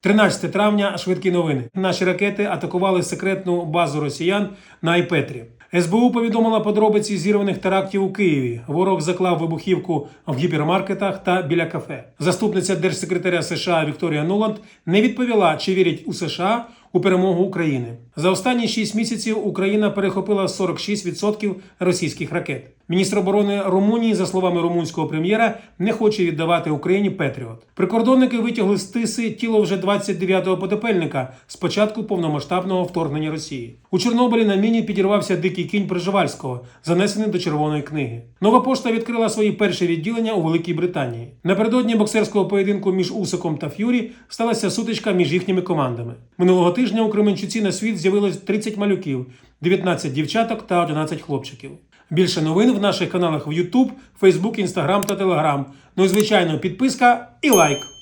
13 травня швидкі новини. Наші ракети атакували секретну базу росіян на Айпетрі. СБУ повідомила подробиці зірваних терактів у Києві. Ворог заклав вибухівку в гіпермаркетах та біля кафе. Заступниця держсекретаря США Вікторія Нуланд не відповіла, чи вірять у США у перемогу України. За останні 6 місяців Україна перехопила 46% російських ракет. Міністр оборони Румунії, за словами румунського прем'єра, не хоче віддавати Україні Петріот. Прикордонники витягли з тиси тіло вже 29-го потопельника з початку повномасштабного вторгнення Росії. У Чорнобилі на міні підірвався дикий кінь Приживальського, занесений до Червоної книги. Нова пошта відкрила свої перші відділення у Великій Британії. Напередодні боксерського поєдинку між Усиком та Ф'юрі сталася сутичка між їхніми командами. Минулого тижня у Кременчуці на світ з'явилось 30 малюків, 19 дівчаток та 11 хлопчиків. Більше новин в наших каналах в YouTube, Facebook, Instagram та Telegram. Ну і звичайно, підписка і лайк.